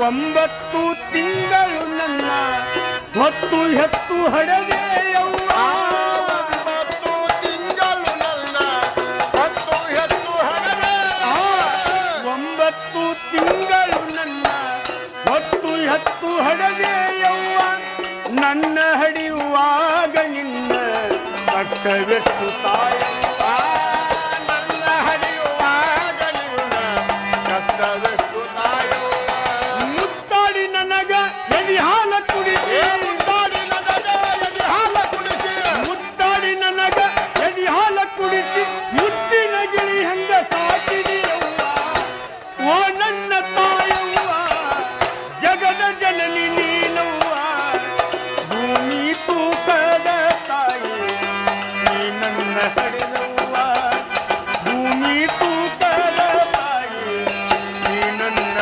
ಒಂಬತ್ತು ತಿಂಗಳು ನನ್ನ ಹೊತ್ತು ಹೆತ್ತು ಹಡಗೆಯವ್ವ ಒಂಬತ್ತು ತಿಂಗಳು ನನ್ನ ಹೊತ್ತು ಹೆತ್ತು ಹಡಗೆ ಒಂಬತ್ತು ತಿಂಗಳು ನನ್ನ ಹೊತ್ತು ಹೆತ್ತು ನನ್ನ ಹಡಿಯುವಾಗ ನಿನ್ನ ಕಷ್ಟವೆಷ್ಟು ತಾಯ ನನ್ನ ಹಡಿಯುವಾಗ ನಿನ್ನ ಕಷ್ಟದ ಎಲ್ಲಿ ಹಾಲ ಕುಡಿಸಿ ಮುದ್ದಾಡಿ ನನಗೆ ಎಲ್ಲಿ ಹಾಲ ಕುಡಿಸಿ ಮುದ್ದಾಡಿ ನನಗ ಎಲ್ಲಿ ಹಾಲ ಕುಡಿಸಿ? ಮುದ್ದಿನ ಗಿಳಿ ಹಂಗ ಓ ನನ್ನ ತಾಯವ್ವ ಜಗದ ಜನನಿ ನೀನವ್ವ. ಭೂಮಿ ತೂಕದ ತಾಯಿ ನೀ ನನ್ನ ಭೂಮಿ ತಾಯಿ ನೀ ನನ್ನ